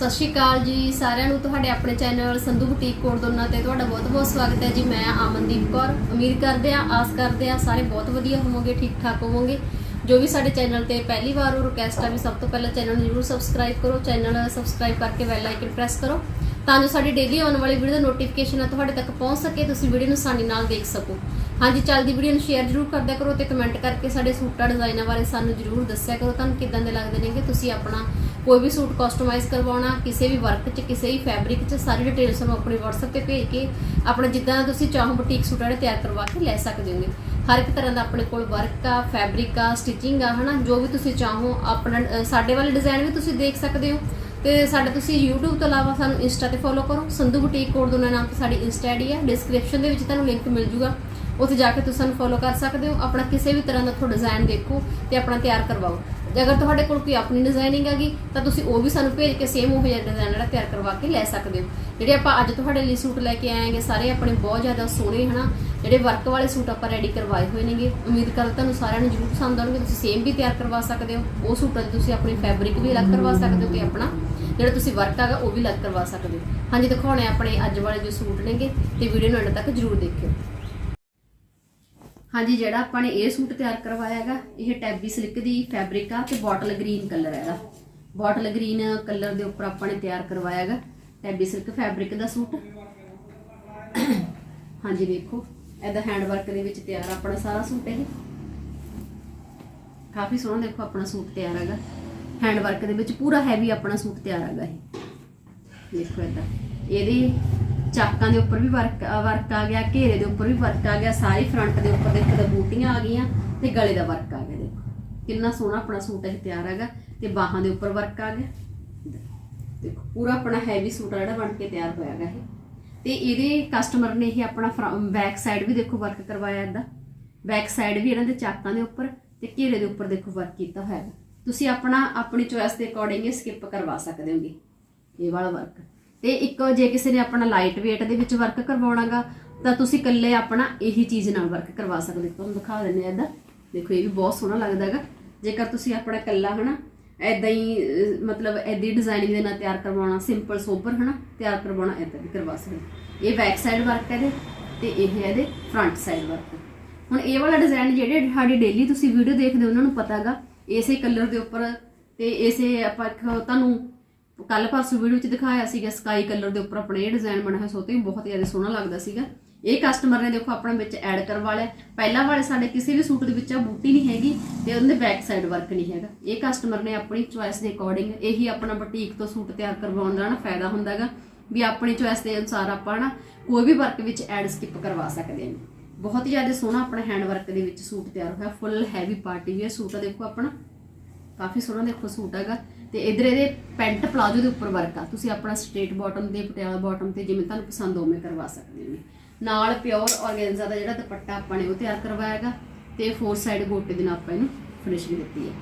ਸਤਿ ਸ਼੍ਰੀ ਅਕਾਲ ਜੀ ਸਾਰਿਆਂ ਨੂੰ, ਤੁਹਾਡੇ ਆਪਣੇ ਚੈਨਲ ਸੰਧੂ ਬੁਟੀਕ ਕੋਡ ਦੋਨਾ ਤੇ ਤੁਹਾਡਾ ਬਹੁਤ-ਬਹੁਤ ਸਵਾਗਤ ਹੈ ਜੀ। ਮੈਂ ਅਮਨਦੀਪ ਕੌਰ, ਉਮੀਦ ਕਰਦੇ ਆ ਆਸ ਕਰਦੇ ਆ ਸਾਰੇ ਬਹੁਤ ਵਧੀਆ ਹੋਵੋਗੇ, ਠੀਕ ਠਾਕ ਹੋਵੋਗੇ। ਜੋ ਵੀ ਸਾਡੇ ਚੈਨਲ ਤੇ ਪਹਿਲੀ ਵਾਰ ਉਹ ਰਿਕਵੈਸਟ ਆ ਵੀ ਸਭ ਤੋਂ ਪਹਿਲਾਂ ਚੈਨਲ ਨੂੰ ਜਰੂਰ ਸਬਸਕ੍ਰਾਈਬ ਕਰੋ, ਚੈਨਲ ਸਬਸਕ੍ਰਾਈਬ ਕਰਕੇ ਬੈਲ ਆਈਕਨ ਪ੍ਰੈਸ ਕਰੋ। ਤਾਂ ਜੋ ਸਾਡੀ ਡੇਲੀ ਆਉਣ ਵਾਲੀ ਵੀਡੀਓ ਦਾ ਨੋਟੀਫਿਕੇਸ਼ਨ ਆ ਤੁਹਾਡੇ ਤੱਕ ਪਹੁੰਚ ਸਕੇ, ਤੁਸੀਂ ਵੀਡੀਓ ਨੂੰ ਆਸਾਨੀ ਨਾਲ ਦੇਖ ਸਕੋ। ਹਾਂਜੀ, ਚੱਲਦੀ ਵੀਡੀਓ ਨੂੰ ਸ਼ੇਅਰ ਜਰੂਰ ਕਰਦਿਆ ਕਰੋ ਤੇ ਕਮੈਂਟ ਕਰਕੇ ਸਾਡੇ ਸੂਟਾਂ ਡਿਜ਼ਾਈਨਾਂ ਬਾਰੇ ਸਾਨੂੰ ਜਰੂਰ ਦੱਸਿਆ ਕਰੋ। ਤੁਹਾਨੂੰ ਕਿਦਾਂ ਦੇ ਲੱਗਦੇ ਨੇਗੇ? ਤੁਸੀਂ ਆਪਣਾ ਕੋਈ ਵੀ ਸੂਟ ਕਸਟਮਾਈਜ਼ ਕਰਵਾਉਣਾ, ਕਿਸੇ ਵੀ ਵਰਕ 'ਚ, ਕਿਸੇ ਵੀ ਫੈਬਰਿਕ 'ਚ, ਸਾਰੀ ਡਿਟੇਲ ਤੁਹਾਨੂੰ ਆਪਣੇ WhatsApp ਤੇ ਭੇਜ ਕੇ ਆਪਣਾ ਜਿੱਦਾਂ ਦਾ ਤੁਸੀਂ ਚਾਹੋ ਬੁਟੀਕ ਸੂਟ ਜਿਹੜੇ ਤਿਆਰ ਕਰਵਾ ਕੇ ਲੈ ਸਕਦੇ ਹੋਗੇ। ਹਰ ਇੱਕ ਤਰ੍ਹਾਂ ਦਾ ਆਪਣੇ ਕੋਲ ਵਰਕ ਆ ਫੈਬਰਿਕ ਆ ਸਟਿਚਿੰਗ ਆ, ਹਨਾ? ਜੋ ਵੀ ਤੁਸੀਂ ਚਾਹੋ, ਆਪਣਾ ਸਾਡੇ ਵਾਲੇ ਡਿਜ਼ਾਈਨ ਵੀ ਤੁਸੀਂ ਦੇਖ ਸਕਦੇ ਹੋ। ਤੇ ਸਾਡੇ ਤੁਸੀਂ YouTube ਤੋਂ ਇਲਾਵਾ ਸਾਨੂੰ ਇੰਸਟਾ ਤੇ ਫੋਲੋ ਕਰੋ। ਸੰਧੂ ਬੁਟੀਕ ਕੋਡ ਦੋਨਾਂ ਨਾਮ ਤੇ ਸਾਡੀ ਇੰਸਟਾ ਆਈਡੀ ਹੈ। ਡਿਸਕ੍ਰਿਪਸ਼ਨ ਦੇ ਵਿੱਚ ਤੁਹਾਨੂੰ ਲਿੰਕ ਮਿਲ ਜੂਗਾ। ਉੱਥੇ ਜਾ ਕੇ ਤੁਸੀਂ ਸਾਨੂੰ ਫੋਲੋ ਕਰ ਸਕਦੇ ਹੋ। ਆਪਣਾ ਕਿਸੇ ਵੀ ਤਰ੍ਹਾਂ ਦਾ ਤੁਹਾਡਾ ਡਿਜ਼ਾਈਨ ਦੇਖੋ ਤੇ ਆਪਣਾ ਤਿਆਰ ਕਰਵਾਓ। ਜੇ ਅਗਰ ਤੁਹਾਡੇ ਕੋਲ ਕੋਈ ਆਪਣੀ ਡਿਜ਼ਾਈਨਿੰਗ ਹੈਗੀ, ਤਾਂ ਤੁਸੀਂ ਉਹ ਵੀ ਸਾਨੂੰ ਭੇਜ ਕੇ ਸੇਮ ਉਹ ਜਿਹਾ ਡਿਜ਼ਾਈਨ ਜਿਹੜਾ ਤਿਆਰ ਕਰਵਾ ਕੇ ਲੈ ਸਕਦੇ ਹੋ। ਜਿਹੜੇ ਆਪਾਂ ਅੱਜ ਤੁਹਾਡੇ ਲਈ ਸੂਟ ਲੈ ਕੇ ਆਏਗੇ ਸਾਰੇ ਆਪਣੇ ਬਹੁਤ ਜ਼ਿਆਦਾ ਸੋਹਣੇ ਹਨਾ। ਜਿਹੜੇ ਵਰਕ ਵਾਲੇ ਸੂਟ ਆਪਾਂ ਰੈਡੀ ਕਰਵਾਏ ਹੋਏ ਨੇਗੇ, ਉਮੀਦ ਕਰਦਾ ਤੁਹਾਨੂੰ ਸਾਰਿਆਂ ਨੂੰ ਜ਼ਰੂਰ ਪਸੰਦ ਆਉਣਗੇ, ਤੁਸੀਂ ਸੇਮ ਵੀ ਤਿਆਰ ਕਰਵਾ ਸਕਦੇ ਹੋ, ਉਹ ਸੂਟਾਂ 'ਚ ਤੁਸੀਂ ਆਪਣੀ ਫੈਬਰਿਕ ਵੀ ਅਲੱਗ ਕਰਵਾ ਸਕਦੇ ਹੋ ਤੇ ਆਪਣਾ ਜਿਹੜਾ ਤੁਸੀਂ ਵਰਕ ਹੈਗਾ ਉਹ ਵੀ ਅਲੱਗ ਕਰਵਾ ਸਕਦੇ ਹੋ। ਹਾਂਜੀ, ਦਿਖਾਉਣੇ ਆਪਣੇ ਅੱਜ ਵਾਲੇ ਜੋ ਸੂਟ ਨੇਗੇ ਤੇ ਵੀਡੀਓ ਨੂੰ ਅੰਤ ਤੱਕ ਜ਼ਰੂਰ ਦੇਖਿਓ। ਹਾਂਜੀ, ਜਿਹੜਾ ਆਪਾਂ ਨੇ ਇਹ ਸੂਟ ਤਿਆਰ ਕਰਵਾਇਆ ਹੈਗਾ, ਇਹ ਟੈਬੀ ਸਿਲਕ ਦੀ ਫੈਬਰਿਕ ਆ ਤੇ ਬੋਟਲ ਗ੍ਰੀਨ ਕਲਰ ਹੈਗਾ। ਬੋਟਲ ਗ੍ਰੀਨ ਕਲਰ ਦੇ ਉੱਪਰ ਆਪਾਂ ਨੇ ਤਿਆਰ ਕਰਵਾਇਆ ਹੈਗਾ ਟੈਬੀ ਸਿਲਕ ਫੈਬਰਿਕ ਦਾ ਸੂਟ ਹਾਂਜੀ, ਦੇਖੋ। ਇਹਦਾ ਹੈਂਡ ਵਰਕ ਦੇ ਵਿੱਚ ਤਿਆਰ ਆਪਣਾ ਸਾਰਾ ਸੂਟ ਇਹ। ਕਾਫੀ ਸੋਹਣਾ ਦੇਖੋ ਆਪਣਾ ਸੂਟ ਤਿਆਰ ਹੈਗਾ। ਹੈਂਡ ਵਰਕ ਦੇ ਵਿੱਚ ਪੂਰਾ ਹੈਵੀ ਆਪਣਾ ਸੂਟ ਤਿਆਰ ਹੈਗਾ ਇਹ। ਦੇਖੋ ਇਹਦਾ ਇਹਦੇ ਚਾਕਾਂ ਦੇ ਉੱਪਰ ਵੀ ਵਰਕ ਵਰਕ ਆ ਗਿਆ, ਘੇਰੇ ਦੇ ਉੱਪਰ ਵੀ ਵਰਕ ਆ ਗਿਆ, ਸਾਰੀ ਫਰੰਟ ਦੇ ਉੱਪਰ ਦੇਖੋ ਤਾਂ ਬੂਟੀਆਂ ਆ ਗਈਆਂ ਤੇ ਗਲੇ ਦਾ ਵਰਕ ਆ ਗਿਆ ਦੇਖੋ। ਕਿੰਨਾ ਸੋਹਣਾ ਆਪਣਾ ਸੂਟ ਇਹ ਤਿਆਰ ਹੈਗਾ ਤੇ ਬਾਹਾਂ ਦੇ ਉੱਪਰ ਵਰਕ ਆ ਗਿਆ। ਦੇਖੋ, ਪੂਰਾ ਆਪਣਾ ਹੈਵੀ ਸੂਟ ਜਿਹੜਾ ਬਣ ਕੇ ਤਿਆਰ ਹੋਇਆ ਹੈਗਾ ਇਹ। ਤੇ ਇਹਦੇ ਕਸਟਮਰ ਨੇ ਇਹ ਆਪਣਾ ਬੈਕ ਸਾਈਡ ਵੀ ਦੇਖੋ ਵਰਕ ਕਰਵਾਇਆ ਇਹਦਾ। ਬੈਕ ਸਾਈਡ ਵੀ ਇਹਨਾਂ ਦੇ ਚਾਕਾਂ ਦੇ ਉੱਪਰ ਤੇ ਘੇਰੇ ਦੇ ਉੱਪਰ ਦੇਖੋ ਵਰਕ ਕੀਤਾ ਹੋਇਆ ਹੈ ਤੁਸੀਂ ਆਪਣਾ, ਆਪਣੀ ਚੋਇਸ ਦੇ ਅਕੋਰਡਿੰਗ ਇਹ ਸਕਿਪ ਕਰਵਾ ਸਕਦੇ ਹੋਗੇ। ਇਹ ਵਾਲਾ ਵਰਕ ਤੇ ਇੱਕ ਜੇ ਕਿਸੇ ਨੇ ਆਪਣਾ ਲਾਈਟ weight ਦੇ ਵਿੱਚ ਵਰਕ ਕਰਵਾਉਣਾਗਾ, ਤਾਂ ਤੁਸੀਂ ਇਕੱਲੇ ਆਪਣਾ ਇਹੀ ਚੀਜ਼ ਨਾਲ ਵਰਕ ਕਰਵਾ ਸਕਦੇ ਹੋ। ਤੁਹਾਨੂੰ ਦਿਖਾ ਦਿੰਦੇ ਆ ਇਹਦਾ। ਦੇਖੋ, ਇਹ ਵੀ ਬਹੁਤ ਸੋਹਣਾ ਲੱਗਦਾ ਹੈਗਾ। ਜੇਕਰ ਤੁਸੀਂ ਆਪਣਾ ਇਕੱਲਾ ਹਨਾ ਐਦਾਂ ਹੀ ਅਹ, ਮਤਲਬ ਐਦੀ ਡਿਜ਼ਾਈਨਿੰਗ ਦੇ ਨਾਲ ਤਿਆਰ ਕਰਵਾਉਣਾ ਸਿੰਪਲ ਸੋਬਰ ਹਨਾ? ਤਿਆਰ ਕਰਵਾਉਣਾ ਐਦਾਂ ਵੀ ਕਰਵਾ ਸਕਦੇ ਇਹ ਬੈਕ ਸਾਈਡ ਵਰਕ ਹੈ ਇਹਦੇ ਤੇ ਇਹ ਹੈ ਇਹਦੇ ਫਰੰਟ ਸਾਈਡ ਵਰਕ ਹੁਣ ਇਹ ਵਾਲਾ ਡਿਜ਼ਾਈਨ ਜਿਹੜੇ ਸਾਡੀ ਡੇਲੀ ਤੁਸੀਂ ਵੀਡੀਓ ਦੇਖਦੇ ਹੋ ਉਹਨਾਂ ਨੂੰ ਪਤਾ ਹੈਗਾ ਇਸੇ ਕਲਰ ਦੇ ਉੱਪਰ ਤੇ ਇਸੇ ਆਪਾਂ ਇੱਕ ਤੁਹਾਨੂੰ ਕੱਲ ਪਰਸੋਂ ਵੀਡੀਓ ਵਿੱਚ ਦਿਖਾਇਆ ਸੀਗਾ ਸਕਾਈ ਕਲਰ ਦੇ ਉੱਪਰ ਆਪਣੇ ਇਹ ਡਿਜ਼ਾਈਨ ਬਣਿਆ ਹੋਇਆ ਸੋਤੇ ਬਹੁਤ ਜ਼ਿਆਦਾ ਸੋਹਣਾ ਲੱਗਦਾ ਸੀਗਾ। ਇਹ ਕਸਟਮਰ ਨੇ ਦੇਖੋ ਆਪਣਾ ਵਿੱਚ ਐਡ ਕਰਵਾ ਲਿਆ ਪਹਿਲਾਂ ਵਾਲੇ ਸਾਡੇ ਕਿਸੇ ਵੀ ਸੂਟ ਦੇ ਵਿੱਚ ਆ ਬੂਟੀ ਨਹੀਂ ਹੈਗੀ ਤੇ ਉਹਦੇ ਬੈਕ ਸਾਈਡ ਵਰਕ ਨਹੀਂ ਹੈਗਾ। ਇਹ ਕਸਟਮਰ ਨੇ ਆਪਣੀ ਚੁਆਇਸ ਦੇ ਅਕੋਰਡਿੰਗ ਇਹੀ ਆਪਣਾ ਬੁਟੀਕ ਤੋਂ ਸੂਟ ਤਿਆਰ ਕਰਵਾਉਣ ਦਾ ਨਾ ਫਾਇਦਾ ਹੁੰਦਾ ਹੈਗਾ ਵੀ ਆਪਣੀ ਚੁਆਇਸ ਦੇ ਅਨੁਸਾਰ ਆਪਾਂ ਨਾ ਕੋਈ ਵੀ ਵਰਕ ਵਿੱਚ ਐਡ ਸਕਿਪ ਕਰਵਾ ਸਕਦੇ ਹਾਂ। ਬਹੁਤ ਹੀ ਜ਼ਿਆਦਾ ਸੋਹਣਾ ਆਪਣਾ ਹੈਂਡ ਵਰਕ ਦੇ ਵਿੱਚ ਸੂਟ ਤਿਆਰ ਹੋਇਆ। ਫੁੱਲ ਹੈਵੀ ਪਾਰਟੀ ਵੀ ਸੂਟ ਆ ਦੇਖੋ ਆਪਣਾ ਕਾਫੀ ਸੋਹਣਾ ਦੇਖੋ ਸੂਟ ਹੈਗਾ ਤੇ ਇਧਰ ਇਹਦੇ ਪੈਂਟ ਪਲਾਜੋ ਦੇ ਉੱਪਰ ਵਰਕ ਆ। ਤੁਸੀਂ ਆਪਣਾ ਸਟ੍ਰੇਟ ਬਾਟਮ ਦੇ ਪਟਿਆਲਾ ਬਾਟਮ ਤੇ ਜਿਵੇਂ ਤੁਹਾਨੂੰ ਪਸੰਦ ਹੋਵੇ ਕਰਵਾ ਸਕਦੇ ਹੋ। ਨਾਲ ਪਿਓਰ ਆਰਗੈਂਜ਼ਾ ਦਾ ਜਿਹੜਾ ਦੁਪੱਟਾ ਆਪਾਂ ਨੇ ਉਹ ਤਿਆਰ ਕਰਵਾਇਆ ਹੈਗਾ ਤੇ ਫੋਰ ਸਾਈਡ ਗੋਟੇ ਦੇ ਨਾਲ ਆਪਾਂ ਇਹਨੂੰ ਫਿਨਿਸ਼ਿੰਗ ਦਿੱਤੀ ਹੈ।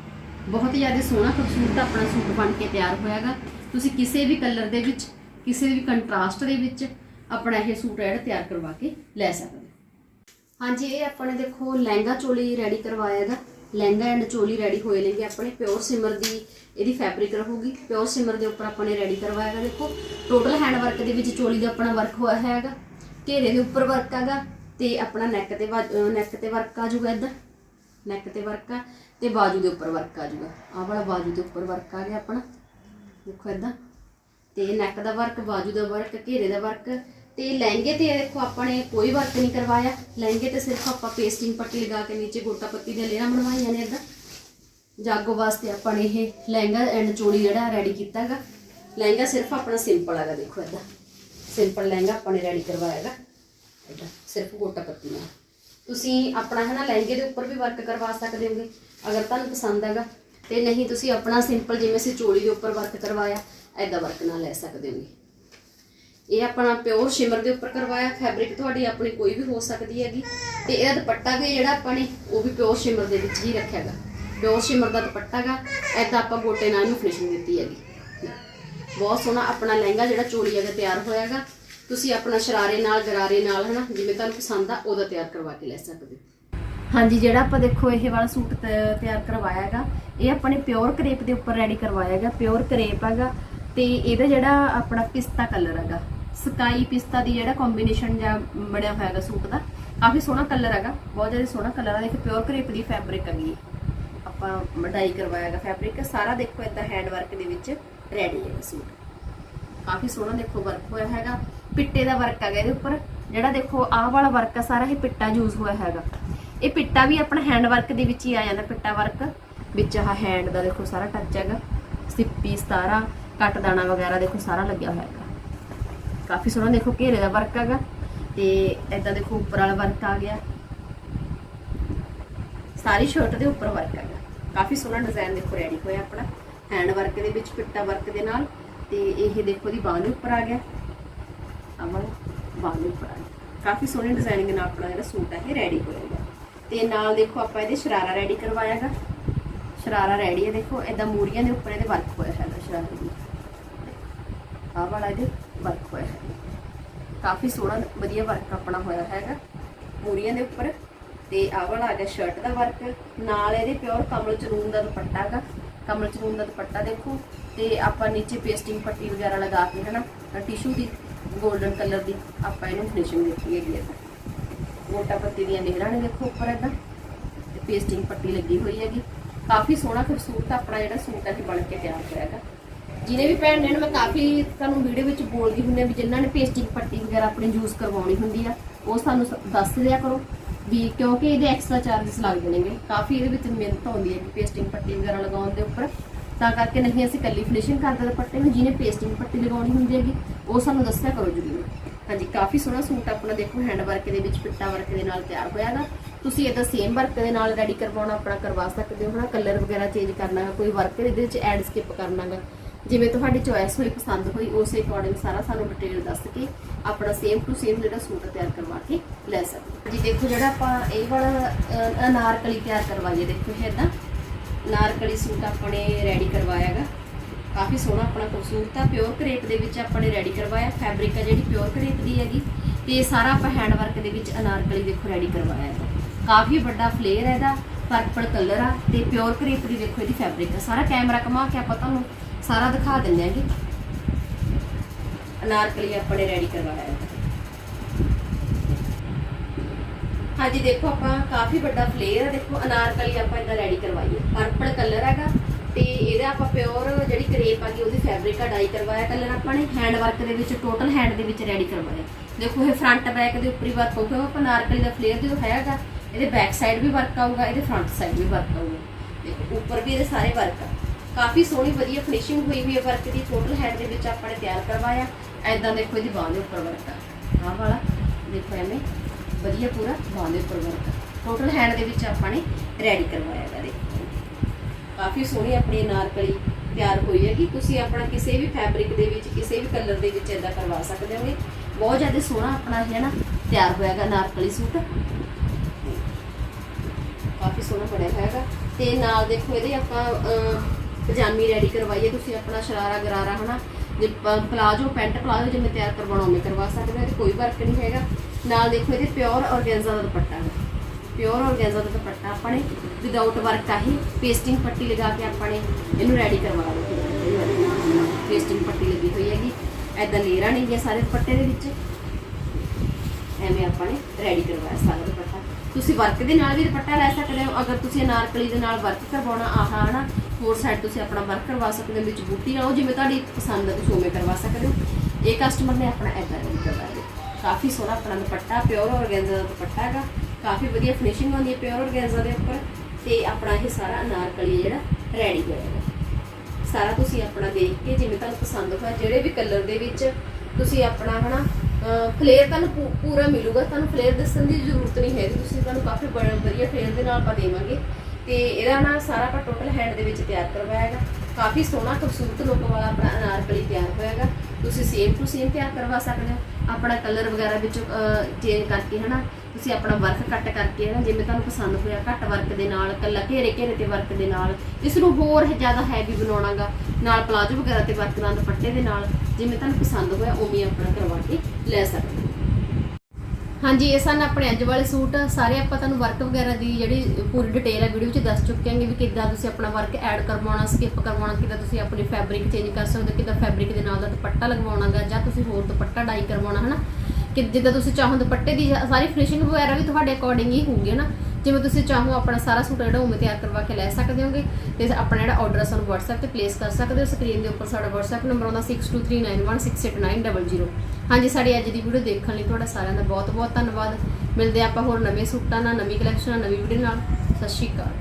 ਬਹੁਤ ਹੀ ਜ਼ਿਆਦਾ ਸੋਹਣਾ, ਖੂਬਸੂਰਤ ਆਪਣਾ ਸੂਟ ਬਣ ਕੇ ਤਿਆਰ ਹੋਇਆ ਹੈਗਾ। ਤੁਸੀਂ ਕਿਸੇ ਵੀ ਕਲਰ ਦੇ ਵਿੱਚ, ਕਿਸੇ ਵੀ ਕੰਟਰਾਸਟ ਦੇ ਵਿੱਚ ਆਪਣਾ ਇਹ ਸੂਟ ਐਡ ਤਿਆਰ ਕਰਵਾ ਕੇ ਲੈ ਸਕਦੇ ਹੋ। ਹਾਂਜੀ, ਇਹ ਆਪਾਂ ਨੇ ਦੇਖੋ ਲਹਿੰਗਾ ਚੋਲੀ ਰੈਡੀ ਕਰਵਾਇਆ ਹੈਗਾ। ਲਹਿੰਗਾ ਐਂਡ ਚੋਲੀ ਰੈਡੀ ਹੋਏ ਨੇਗੇ ਆਪਣੇ। ਪਿਓਰ ਸਿਮਰ ਦੀ ਇਹਦੀ ਫੈਬਰਿਕ ਰਹੂਗੀ। ਪਿਓਰ ਸਿਮਰ ਦੇ ਉੱਪਰ ਆਪਾਂ ਨੇ ਰੈਡੀ ਕਰਵਾਇਆ ਹੈਗਾ। ਦੇਖੋ ਟੋਟਲ ਹੈਂਡ ਵਰਕ ਦੇ ਵਿੱਚ ਚੋਲੀ ਦਾ ਆਪਣਾ ਵਰਕ ਹੋਇਆ ਹੈਗਾ। ਘੇਰੇ ਦੇ ਉੱਪਰ ਵਰਕ ਹੈਗਾ ਤੇ ਆਪਣਾ ਨੈਕ ਤੇ ਨੈਕ ਤੇ ਵਰਕ ਆ ਜਾਊਗਾ ਇੱਧਰ। ਨੈਕ ਤੇ ਵਰਕ ਆ ਤੇ ਬਾਜੂ ਦੇ ਉੱਪਰ ਵਰਕ ਆ ਜਾਊਗਾ। ਆਹ ਵਾਲਾ ਬਾਜੂ ਦੇ ਉੱਪਰ ਵਰਕ ਆ ਗਿਆ ਆਪਣਾ। ਦੇਖੋ ਇਦਾਂ ਤੇ ਨੈਕ ਦਾ ਵਰਕ ਬਾਜੂ ਦਾ ਵਰਕ ਘੇਰੇ ਦਾ ਵਰਕ ਤੇ ਲਹਿੰਗੇ ਤੇ ਦੇਖੋ ਆਪਾਂ ਨੇ ਕੋਈ ਵਰਕ ਨਹੀਂ ਕਰਵਾਇਆ। ਲਹਿੰਗੇ ਤੇ ਸਿਰਫ ਆਪਾਂ ਪੇਸਟਿੰਗ ਪੱਟੀ ਲਗਾ ਕੇ ਨੀਚੇ ਗੋਟਾ ਪੱਤੀ ਦੀਆਂ ਲੇਰਾਂ ਬਣਵਾਈਆਂ ਨੇ ਇਦਾਂ ਜਾਗੋ ਵਾਸਤੇ ਆਪਾਂ ਨੇ ਇਹ ਲਹਿੰਗਾ ਐਂਡ ਚੋਲੀ ਜਿਹੜਾ ਰੈਡੀ ਕੀਤਾ ਹੈਗਾ। ਲਹਿੰਗਾ ਸਿਰਫ ਆਪਣਾ ਸਿੰਪਲ ਹੈਗਾ, ਦੇਖੋ ਇਦਾਂ ਸਿੰਪਲ ਲਹਿੰਗਾ ਆਪਾਂ ਨੇ ਰੈਡੀ ਕਰਵਾਇਆ ਹੈਗਾ। ਇਦਾਂ ਸਿਰਫ ਗੋਟਾ ਪੱਤੀ ਨਾਲ ਤੁਸੀਂ ਆਪਣਾ ਹੈ ਨਾ ਲਹਿੰਗੇ ਦੇ ਉੱਪਰ ਵੀ ਵਰਕ ਕਰਵਾ ਸਕਦੇ ਹੋਗੇ, ਅਗਰ ਤੁਹਾਨੂੰ ਪਸੰਦ ਹੈਗਾ। ਤੇ ਨਹੀਂ, ਤੁਸੀਂ ਆਪਣਾ ਸਿੰਪਲ ਜਿਵੇਂ ਅਸੀਂ ਚੋਲੀ ਦੇ ਉੱਪਰ ਵਰਕ ਕਰਵਾਇਆ ਐਦਾਂ ਵਰਕ ਨਾਲ ਲੈ ਸਕਦੇ ਹੋਗੇ। ਇਹ ਆਪਣਾ ਪਿਓਰ ਸ਼ਿਮਰ ਦੇ ਉੱਪਰ ਕਰਵਾਇਆ ਫੈਬਰਿਕ ਤੁਹਾਡੀ ਆਪਣੀ ਕੋਈ ਵੀ ਹੋ ਸਕਦੀ ਹੈਗੀ। ਤੇ ਇਹਦਾ ਦੁਪੱਟਾ ਵੀ ਜਿਹੜਾ ਆਪਾਂ ਨੇ, ਉਹ ਵੀ ਪਿਓਰ ਸ਼ਿਮਰ ਦੇ ਵਿੱਚ ਹੀ ਰੱਖਿਆ ਹੈਗਾ। ਪਿਓਰ ਸ਼ਿਮਰ ਦਾ ਦੁਪੱਟਾ ਹੈਗਾ ਐਦਾਂ ਆਪਾਂ ਗੋਟੇ ਨਾਲ ਇਹਨੂੰ ਫਿਨਿਸ਼ਿੰਗ ਦਿੱਤੀ ਹੈਗੀ। ਬਹੁਤ ਸੋਹਣਾ ਆਪਣਾ ਲਹਿੰਗਾ ਜਿਹੜਾ ਚੋਲੀ ਦਾ ਤਿਆਰ ਹੋਇਆ ਹੈਗਾ ਤੁਸੀਂ ਆਪਣਾ ਸ਼ਰਾਰੇ ਨਾਲ, ਗਰਾਰੇ ਨਾਲ ਹਨਾ, ਜਿਵੇਂ ਤੁਹਾਨੂੰ ਪਸੰਦ ਆ, ਉਹਦਾ ਤਿਆਰ ਕਰਵਾ ਕੇ ਲੈ ਸਕਦੇ ਹੋ ਹਾਂਜੀ, ਜਿਹੜਾ ਆਪਾਂ ਦੇਖੋ ਇਹ ਵਾਲਾ ਸੂਟ ਤਿਆਰ ਕਰਵਾਇਆ ਹੈਗਾ, ਇਹ ਆਪਾਂ ਨੇ ਪਿਓਰ ਕਰੇਪ ਦੇ ਉੱਪਰ ਰੈਡੀ ਕਰਵਾਇਆ ਹੈਗਾ, ਪਿਓਰ ਕਰੇਪ ਹੈਗਾ ਤੇ ਇਹਦਾ ਜਿਹੜਾ ਆਪਣਾ ਪਿਸਤਾ ਕਲਰ ਹੈਗਾ, ਸਕਾਈ ਪਿਸਤਾ ਦੀ ਜਿਹੜਾ ਕੰਬੀਨੇਸ਼ਨ ਜਾਂ ਬਣਿਆ ਹੋਇਆ ਹੈਗਾ ਸੂਟ ਦਾ, ਕਾਫੀ ਸੋਹਣਾ ਕਲਰ ਹੈਗਾ, ਬਹੁਤ ਜ਼ਿਆਦਾ ਸੋਹਣਾ ਕਲਰ ਆ, ਦੇਖੋ ਪਿਓਰ ਕਰੇਪ ਦੀ ਫੈਬਰਿਕ ਹੈਗੀ ਹੈ। ਆਪਾਂ ਮਡਾਈ ਕਰਵਾਇਆ ਫੈਬਰਿਕ ਸਾਰਾ ਦੇਖੋ ਇਦਾਂ ਹੈਂਡ ਵਰਕ ਦੇ ਵਿੱਚ ਰੈਡੀ ਹੈ ਸੂਟ। ਕਾਫੀ ਸੋਹਣਾ ਦੇਖੋ ਵਰਕ ਹੋਇਆ ਹੈਗਾ। ਪਿੱਟੇ ਦਾ ਵਰਕ ਹੈਗਾ ਇਹਦੇ ਉੱਪਰ। ਜਿਹੜਾ ਦੇਖੋ ਆਹ ਵਾਲਾ ਵਰਕ ਆ, ਸਾਰਾ ਇਹ ਪਿੱਟਾ ਯੂਜ਼ ਹੋਇਆ ਹੈਗਾ। ਇਹ ਪਿੱਟਾ ਵੀ ਆਪਣਾ ਹੈਂਡ ਵਰਕ ਦੇ ਵਿੱਚ ਹੀ ਆ ਜਾਂਦਾ, ਪਿੱਟਾ ਵਰਕ ਵਿੱਚ ਆਹ ਹੈਂਡ ਦਾ ਦੇਖੋ ਸਾਰਾ ਟੱਚ ਹੈਗਾ। ਸਿੱਪੀ, ਸਤਾਰਾ, ਕੱਟ ਦਾਣਾ ਵਗੈਰਾ ਦੇਖੋ ਸਾਰਾ ਲੱਗਿਆ ਹੋਇਆ ਹੈਗਾ। ਕਾਫੀ ਸੋਹਣਾ ਦੇਖੋ ਘੇਰੇ ਦਾ ਵਰਕ ਹੈਗਾ। ਤੇ ਇਦਾਂ ਦੇਖੋ ਉੱਪਰ ਵਾਲਾ ਵਰਕ ਆ ਗਿਆ। ਸਾਰੀ ਸ਼ਰਟ ਦੇ ਉੱਪਰ ਵਰਕ ਹੈਗਾ। ਕਾਫੀ ਸੋਹਣਾ ਡਿਜ਼ਾਈਨ ਦੇਖੋ ਰੈਡੀ ਹੋਇਆ ਆਪਣਾ। ਹੈਂਡ ਵਰਕ ਦੇ ਵਿੱਚ, ਪਿੱਟਾ ਵਰਕ ਦੇ ਨਾਲ। ਤੇ ਇਹ ਦੇਖੋ ਦੀ ਬਾਂਹ ਦੇ ਉੱਪਰ ਆ ਗਿਆ। ਅਮਲ, ਬਾਂਹ ਦੇ ਉੱਪਰ ਆ ਗਿਆ। ਕਾਫੀ ਸੋਹਣੀ ਡਿਜ਼ਾਈਨਿੰਗ ਨਾਲ ਆਪਣਾ ਜਿਹੜਾ ਸੂਟ ਹੈ ਇਹ ਰੈਡੀ ਹੋਏਗਾ ਤੇ ਨਾਲ ਦੇਖੋ ਆਪਾਂ ਇਹਦੇ ਸ਼ਰਾਰਾ ਰੈਡੀ ਕਰਵਾਇਆਗਾ ਸ਼ਰਾਰਾ ਰੈਡੀ ਹੈ ਦੇਖੋ ਇਦਾਂ ਮੂਰੀਆਂ ਦੇ ਉੱਪਰ ਇਹਦੇ ਵਰਕ ਹੋਇਆ ਹੈਗਾ ਸ਼ਰਾਰੇ ਦੀ ਆਹ ਵਾਲਾ ਇਹਦੇ ਵਰਕ ਹੋਇਆ ਹੈ ਕਾਫੀ ਸੋਹਣਾ, ਵਧੀਆ ਵਰਕ ਆਪਣਾ ਹੋਇਆ ਹੈਗਾ। ਮੂਰੀਆਂ ਦੇ ਉੱਪਰ ਤੇ ਆਹ ਵਾਲਾ ਆ ਗਿਆ ਸ਼ਰਟ ਦਾ ਵਰਕ ਨਾਲ ਇਹਦੇ ਪਿਓਰ ਕਮਲ ਚਨੂਨ ਦਾ ਦੁਪੱਟਾ ਹੈਗਾ। ਕਮਲ ਚਨੂਨ ਦਾ ਦੁਪੱਟਾ ਦੇਖੋ। ਤੇ ਆਪਾਂ ਨੀਚੇ ਪੇਸਟਿੰਗ ਪੱਟੀ ਵਗੈਰਾ ਲਗਾ ਕੇ, ਹਨਾ ਟਿਸ਼ੂ ਦੀ 골ਡਨ ਕਲਰ ਦੀ ਆਪਾਂ ਇਹਨੂੰ ਫਿਨਿਸ਼ਿੰਗ ਦਿੱਤੀ ਹੈਗੀ ਹੈ ਮੋਟਾ ਪੱਤੀ ਦੀਆਂ ਲੇਅਰਾਂ ਨੇ ਦੇਖੋ ਉੱਪਰ ਏਦਾਂ ਤੇ ਪੇਸਟਿੰਗ ਪੱਟੀ ਲੱਗੀ ਹੋਈ ਹੈਗੀ। ਕਾਫੀ ਸੋਹਣਾ ਖੂਬਸੂਰਤ ਆਪਣਾ ਜਿਹੜਾ ਸੂਟ ਹੈ ਇਹ ਬਣ ਕੇ ਤਿਆਰ ਹੋਇਆ ਹੈਗਾ। ਜਿਹਨੇ ਵੀ ਭੈਣ ਨੇ ਮੈਂ ਕਾਫੀ ਤੁਹਾਨੂੰ ਵੀਡੀਓ ਵਿੱਚ ਬੋਲਦੀ ਹੁੰਦੀ ਆ ਵੀ ਜਿਨ੍ਹਾਂ ਨੇ ਪੇਸਟਿੰਗ ਪੱਟੀ ਵਗੈਰਾ ਆਪਣੀ ਯੂਜ਼ ਕਰਵਾਉਣੀ ਹੁੰਦੀ ਆ, ਉਹ ਸਾਨੂੰ ਸ- ਦੱਸ ਦਿਆ ਕਰੋ। ਵੀ ਕਿਉਂਕਿ ਇਹਦੇ ਐਕਸਟਰਾ ਚਾਰजेस ਲੱਗਦੇ ਨੇਗੇ ਕਾਫੀ ਇਹਦੇ ਵਿੱਚ ਮਿਹਨਤ ਆਉਂਦੀ ਹੈ ਪੇਸਟਿੰਗ ਪੱਟੀ ਵਗੈਰਾ ਲਗਾਉਣ ਦੇ ਉੱਪਰ। ਤਾਂ ਕਰਕੇ ਨਹੀਂ ਅਸੀਂ ਕੱਲੀ ਫਿਨਿਸ਼ਿੰਗ ਕਰਦੇ ਪੱਟੇ ਨੂੰ ਜਿਹਨੇ ਪੇਸਟਿੰਗ ਪੱਟੀ ਲਗਾਉਣੀ ਹੁੰਦੀ ਹੈਗੀ ਉਹ ਸਾਨੂੰ ਦੱਸਿਆ ਕਰੋ ਜਰੂਰ। ਹਾਂਜੀ ਕਾਫੀ ਸੋਹਣਾ ਸੂਟ ਆਪਣਾ ਦੇਖੋ ਹੈਂਡ ਵਰਕ ਦੇ ਵਿੱਚ ਪਿੱਟਾ ਵਰਕ ਦੇ ਨਾਲ ਤਿਆਰ ਹੋਇਆਗਾ ਤੁਸੀਂ ਇਹਦਾ ਸੇਮ ਵਰਕ ਦੇ ਨਾਲ ਰੈਡੀ ਕਰਵਾਉਣਾ ਆਪਣਾ ਕਰਵਾ ਸਕਦੇ ਹੋ ਹਨਾ ਕਲਰ ਵਗੈਰਾ ਚੇਂਜ ਕਰਨਾ ਗਾ, ਕੋਈ ਵਰਕ ਇਹਦੇ ਵਿੱਚ ਐਡ ਸਕਿਪ ਕਰਨਾਗਾ ਜਿਵੇਂ ਤੁਹਾਡੀ ਚੋਇਸ ਹੋਈ, ਪਸੰਦ ਹੋਈ, ਉਸੇ ਅਕੋਰਡਿੰਗ ਸਾਰਾ ਸਾਨੂੰ ਡਿਟੇਲ ਦੱਸ ਕੇ ਆਪਣਾ ਸੇਮ ਟੂ ਸੇਮ ਜਿਹੜਾ ਸੂਟ ਤਿਆਰ ਕਰਵਾ ਕੇ ਲੈ ਸਕਦੇ ਜੀ ਦੇਖੋ ਜਿਹੜਾ ਆਪਾਂ ਇਹ ਵਾਲਾ ਅਨਾਰਕਲੀ ਤਿਆਰ ਕਰਵਾਈਏ, ਦੇਖੋ ਇਹ ਇਦਾਂ ਅਨਾਰਕਲੀ ਸੂਟ ਆਪਣੇ ਰੈਡੀ ਕਰਵਾਇਆਗਾ ਕਾਫੀ ਸੋਹਣਾ ਆਪਣਾ ਖੂਬਸੂਰਤ ਆ ਪਿਓਰ ਕਰੇਪ ਦੇ ਵਿੱਚ ਆਪਾਂ ਨੇ ਰੈਡੀ ਕਰਵਾਇਆ। ਫੈਬਰਿਕ ਆ ਜਿਹੜੀ ਪਿਓਰ ਕਰੇਪ ਦੀ ਹੈਗੀ। ਤੇ ਸਾਰਾ ਆਪਾਂ ਹੈਂਡ ਵਰਕ ਦੇ ਵਿੱਚ ਅਨਾਰਕਲੀ ਦੇਖੋ ਰੈਡੀ ਕਰਵਾਇਆ ਹੈ ਕਾਫੀ ਵੱਡਾ ਫਲੇਅਰ ਹੈ ਇਹਦਾ। ਪਰਪਲ ਕਲਰ ਆ ਤੇ ਪਿਓਰ ਕਰੇਪ ਦੀ ਦੇਖੋ ਇਹਦੀ ਫੈਬਰਿਕ ਆ। ਸਾਰਾ ਕੈਮਰਾ ਕਮਾ ਕੇ ਆਪਾਂ ਤੁਹਾਨੂੰ ਸਾਰਾ ਦਿਖਾ ਦਿੰਦੇ ਆਂਗੇ। ਅਨਾਰਕਲੀ ਆਪਾਂ ਰੈਡੀ ਕਰਵਾਇਆ ਹਾਂਜੀ, ਦੇਖੋ ਆਪਾਂ ਕਾਫੀ ਵੱਡਾ ਫਲੇਅਰ ਹੈ ਦੇਖੋ, ਅਨਾਰਕਲੀ ਆਪਾਂ ਇਹਦਾ ਰੈਡੀ ਕਰਵਾਈਏ। ਪਰਪਲ ਕਲਰ ਹੈਗਾ ਤੇ ਇਹਦਾ ਆਪਾਂ ਪਿਓਰ ਜਿਹੜੀ ਕਰੇਪ ਆ ਗਈ ਉਹਦੀ ਫੈਬਰਿਕ ਆ ਡਾਈ ਕਰਵਾਇਆ। ਕਲਰ ਆਪਾਂ ਨੇ ਹੈਂਡ ਵਰਕ ਦੇ ਵਿੱਚ ਟੋਟਲ ਹੈਂਡ ਦੇ ਵਿੱਚ ਰੈਡੀ ਕਰਵਾਇਆ। ਦੇਖੋ, ਇਹ ਫਰੰਟ ਬੈਕ ਦੇ ਉੱਪਰ ਵਰਕ ਹੋਊਗਾ। ਆਪਾਂ ਅਨਾਰਕਲੀ ਦਾ ਫਲੇਅਰ ਜੋ ਹੈਗਾ, ਇਹਦੇ ਬੈਕ ਸਾਈਡ ਵੀ ਵਰਕ ਆਊਗਾ, ਇਹਦੇ ਫਰੰਟ ਸਾਈਡ ਵੀ ਵਰਕ ਆਊਗਾ। ਦੇਖੋ, ਉੱਪਰ ਵੀ ਇਹਦੇ ਸਾਰੇ ਵਰਕ ਆ। ਕਾਫੀ ਸੋਹਣੀ, ਵਧੀਆ ਫਿਨਿਸ਼ਿੰਗ ਹੋਈ ਹੋਈ ਹੈ ਵਰਕ ਦੀ ਟੋਟਲ ਹੈਡ ਦੇ ਵਿੱਚ ਆਪਾਂ ਨੇ ਤਿਆਰ ਕਰਵਾਇਆ। ਐਦਾਂ ਦੇਖੋ ਇਹਦੀ ਬਾਂਹ ਦੇ ਉੱਪਰ ਵਰਕ ਆ। ਆਹ ਵਾਲਾ, ਦੇਖੋ ਐਵੇਂ, ਵਧੀਆ ਪੂਰਾ ਬਾਂਹ ਦੇ ਉੱਪਰ ਵਰਕ ਟੋਟਲ ਹੈਂਡ ਦੇ ਵਿੱਚ ਆਪਾਂ ਨੇ ਰੈਡੀ ਕਰਵਾਇਆ ਹੈਗਾ ਦੇਖੋ। ਕਾਫੀ ਸੋਹਣੀ ਆਪਣੀ ਅਨਾਰਕਲੀ ਤਿਆਰ ਹੋਈ ਹੈਗੀ। ਤੁਸੀਂ ਆਪਣਾ ਕਿਸੇ ਵੀ ਫੈਬਰਿਕ ਦੇ ਵਿੱਚ, ਕਿਸੇ ਵੀ ਕਲਰ ਦੇ ਵਿੱਚ ਇਦਾਂ ਕਰਵਾ ਸਕਦੇ ਹੋਗੇ। ਬਹੁਤ ਜ਼ਿਆਦਾ ਸੋਹਣਾ ਆਪਣਾ ਹੈ ਨਾ, ਤਿਆਰ ਹੋਇਆ ਹੈਗਾ ਅਨਾਰਕਲੀ ਸੂਟ। ਕਾਫੀ ਸੋਹਣਾ ਬਣਿਆ ਹੋਇਆ ਹੈਗਾ। ਤੇ ਨਾਲ ਦੇਖੋ ਇਹਦੇ ਆਪਾਂ ਪਜਾਮੀ ਰੈਡੀ ਕਰਵਾਈਏ, ਤੁਸੀਂ ਆਪਣਾ ਸ਼ਰਾਰਾ ਗਰਾਰਾ, ਹਨਾ? ਜੇ ਪਲਾਜੋ, ਪੈਂਟ ਪਲਾਜੋ ਜਿਵੇਂ ਤਿਆਰ ਕਰਵਾਉਣਾ, ਉਵੇਂ ਕਰਵਾ ਸਕਦੇ ਹੋ ਤੇ ਕੋਈ ਵਰਕ ਨਹੀਂ ਹੈਗਾ। ਨਾਲ ਦੇਖੋ ਇਹਦੇ ਪਿਓਰ ਔਰਗੈਂਜ਼ਾ ਦਾ ਦੁਪੱਟਾ ਹੈ। ਪਿਓਰ ਔਰਗੈਂਜ਼ਾ ਦਾ ਦੁਪੱਟਾ ਆਪਾਂ ਨੇ ਵਿਦਆਊਟ ਵਰਕ ਆਹੀ ਪੇਸਟਿੰਗ ਪੱਟੀ ਲਗਾ ਕੇ ਆਪਾਂ ਨੇ ਇਹਨੂੰ ਰੈਡੀ ਕਰਵਾ ਲਿਆ ਪੇਸਟਿੰਗ ਪੱਟੀ ਲੱਗੀ ਹੋਈ ਹੈਗੀ। ਐਦਾਂ ਲੇਅਰਾਂ ਨੇ ਗੀਆਂ ਸਾਰੇ ਦੁਪੱਟੇ ਦੇ ਵਿੱਚ। ਐਵੇਂ ਆਪਾਂ ਨੇ ਰੈਡੀ ਕਰਵਾਇਆ ਸਾਰਾ ਦੁਪੱਟਾ। ਤੁਸੀਂ ਵਰਕ ਦੇ ਨਾਲ ਵੀ ਦੁਪੱਟਾ ਲੈ ਸਕਦੇ ਹੋ। ਅਗਰ ਤੁਸੀਂ ਅਨਾਰਕਲੀ ਦੇ ਨਾਲ ਵਰਕ ਕਰਵਾਉਣਾ, ਆਹ ਹਨਾ ਫੋਰ ਸਾਈਡ ਤੁਸੀਂ ਆਪਣਾ ਵਰਕ ਕਰਵਾ ਸਕਦੇ ਹੋ, ਵਿੱਚ ਬੂਟੀ ਲਾਓ, ਜਿਵੇਂ ਤੁਹਾਡੀ ਪਸੰਦ ਹੈ ਤੁਸੀਂ ਉਵੇਂ ਕਰਵਾ ਸਕਦੇ ਹੋ। ਇਹ ਕਸਟਮਰ ਨੇ ਆਪਣਾ ਐਦਾਂ ਰੈਡੀ ਕਰਵਾਇਆ ਕਾਫੀ ਸੋਹਣਾ ਆਪਣਾ ਦੁਪੱਟਾ ਪਿਓਰ ਔਰਗੈਂਜ਼ਾ ਦਾ ਦੁਪੱਟਾ ਹੈਗਾ। ਕਾਫੀ ਵਧੀਆ ਫਿਨਿਸ਼ਿੰਗ ਆਉਂਦੀ ਹੈ ਪਿਓਰ ਔਰਗੈਂਜ਼ਾ ਦੇ ਉੱਪਰ। ਤੇ ਆਪਣਾ ਇਹ ਸਾਰਾ ਅਨਾਰਕਲੀ ਜਿਹੜਾ ਰੈਡੀ ਹੋਇਆ ਹੈਗਾ। ਸਾਰਾ ਤੁਸੀਂ ਆਪਣਾ ਦੇਖ ਕੇ, ਜਿਵੇਂ ਤੁਹਾਨੂੰ ਪਸੰਦ ਹੋਇਆ, ਜਿਹੜੇ ਵੀ ਕਲਰ ਦੇ ਵਿੱਚ ਤੁਸੀਂ ਆਪਣਾ ਹਨਾ ਫਲੇਅਰ ਤੁਹਾਨੂੰ ਪੂ- ਪੂਰਾ ਮਿਲੂਗਾ। ਤੁਹਾਨੂੰ ਫਲੇਅਰ ਦੱਸਣ ਦੀ ਜ਼ਰੂਰਤ ਨਹੀਂ ਹੈਗੀ। ਤੁਸੀਂ ਤੁਹਾਨੂੰ ਕਾਫੀ ਬੜਾ ਵਧੀਆ ਫਲੇਅਰ ਦੇ ਨਾਲ ਆਪਾਂ ਦੇਵਾਂਗੇ। ਤੇ ਇਹਦਾ ਨਾ ਸਾਰਾ ਆਪਾਂ ਟੋਟਲ ਹੈਂਡ ਦੇ ਵਿੱਚ ਤਿਆਰ ਕਰਵਾਇਆ ਹੈਗਾ। ਕਾਫੀ ਸੋਹਣਾ, ਖੂਬਸੂਰਤ ਲੁੱਕ ਵਾਲਾ ਆਪਣਾ ਅਨਾਰਕਲੀ ਤਿਆਰ ਹੋਇਆ ਹੈਗਾ। ਤੁਸੀਂ ਸੇਮ ਟੂ ਸੇਮ ਤਿਆਰ ਕਰਵਾ ਸਕਦੇ ਹੋ। ਆਪਣਾ ਕਲਰ ਵਗੈਰਾ ਵਿੱਚ ਚੇਂਜ ਕਰਕੇ, ਹਨਾ? ਤੁਸੀਂ ਆਪਣਾ ਵਰਕ ਕੱਟ ਕਰਕੇ, ਹਨਾ? ਜਿਵੇਂ ਤੁਹਾਨੂੰ ਪਸੰਦ ਹੋਇਆ, ਘੱਟ ਵਰਕ ਦੇ ਨਾਲ, ਕੱਲਾ ਘੇਰੇ ਘੇਰੇ ਤੇ ਵਰਕ ਦੇ ਨਾਲ। ਇਸ ਨੂੰ ਹੋਰ ਜ਼ਿਆਦਾ ਹੈਵੀ ਬਣਾਉਣਾਗਾ ਨਾਲ ਪਲਾਜੋ ਵਗੈਰਾ ਤੇ ਵਰਕ ਨਾਲ ਦੁਪੱਟੇ ਦੇ ਨਾਲ। ਜਿਵੇਂ ਤੁਹਾਨੂੰ ਪਸੰਦ ਹੋਇਆ, ਉਵੇਂ ਆਪਣਾ ਕਰਵਾ ਕੇ ਲੈ ਸਕਦੇ ਹਾਂਜੀ, ਇਹ ਸਨ ਆਪਣੇ ਅੱਜ ਵਾਲੇ ਸੂਟ। ਸਾਰੇ ਆਪਾਂ ਤੁਹਾਨੂੰ ਵਰਕ ਵਗੈਰਾ ਦੀ ਜਿਹੜੀ ਪੂਰੀ ਡਿਟੇਲ ਹੈ ਵੀਡੀਓ ਵਿੱਚ ਦੱਸ ਚੁੱਕੇ ਹਾਂਗੇ ਵੀ ਕਿੱਦਾਂ ਤੁਸੀਂ ਆਪਣਾ ਵਰਕ ਐਡ ਕਰਵਾਉਣਾ ਸਕਿਪ ਕਰਵਾਉਣਾ, ਕਿੱਦਾਂ ਤੁਸੀਂ ਆਪਣੀ ਫੈਬਰਿਕ ਚੇਂਜ ਕਰ ਸਕਦੇ ਹੋ, ਕਿੱਦਾਂ ਫੈਬਰਿਕ ਦੇ ਨਾਲ ਦਾ ਦੁਪੱਟਾ ਲਗਵਾਉਣਾਗਾ ਜਾਂ ਤੁਸੀਂ ਹੋਰ ਦੁਪੱਟਾ ਡਾਈ ਕਰਵਾਉਣਾ, ਹਨਾ? ਕਿ ਜਿੱਦਾਂ ਤੁਸੀਂ ਚਾਹੋ ਦੁਪੱਟੇ ਦੀ ਸਾਰੀ ਫਿਨਿਸ਼ਿੰਗ ਵਗੈਰਾ ਵੀ ਤੁਹਾਡੇ ਅਕੋਰਡਿੰਗ ਹੀ ਹੋਊਗੀ ਨਾ? ਜਿਵੇਂ ਤੁਸੀਂ ਚਾਹੋ ਆਪਣਾ ਸਾਰਾ ਸੂਟ ਜਿਹੜਾ ਉਵੇਂ ਤਿਆਰ ਕਰਵਾ ਕੇ ਲੈ ਸਕਦੇ ਹੋਗੇ, ਤੇ ਆਪਣਾ ਜਿਹੜਾ ਆਰਡਰ ਸਾਨੂੰ WhatsApp ਤੇ ਪਲੇਸ ਕਰ ਸਕਦੇ ਹੋ ਸਕਰੀਨ ਦੇ ਉੱਪਰ ਸਾਡਾ WhatsApp ਨੰਬਰ ਆਉਂਦਾ 6239168900 ਹਾਂਜੀ, ਸਾਡੀ ਅੱਜ ਦੀ ਵੀਡੀਓ ਦੇਖਣ ਲਈ ਤੁਹਾਡਾ ਸਾਰਿਆਂ ਦਾ ਬਹੁਤ ਬਹੁਤ ਧੰਨਵਾਦ। ਮਿਲਦੇ ਆਪਾਂ ਹੋਰ ਨਵੇਂ ਸੂਟਾਂ ਨਾਲ, ਨਵੀਂ ਕਲੈਕਸ਼ਨ ਨਾਲ, ਨਵੀਂ ਵੀਡੀਓ ਨਾਲ। ਸਤਿ ਸ਼੍ਰੀ ਅਕਾਲ।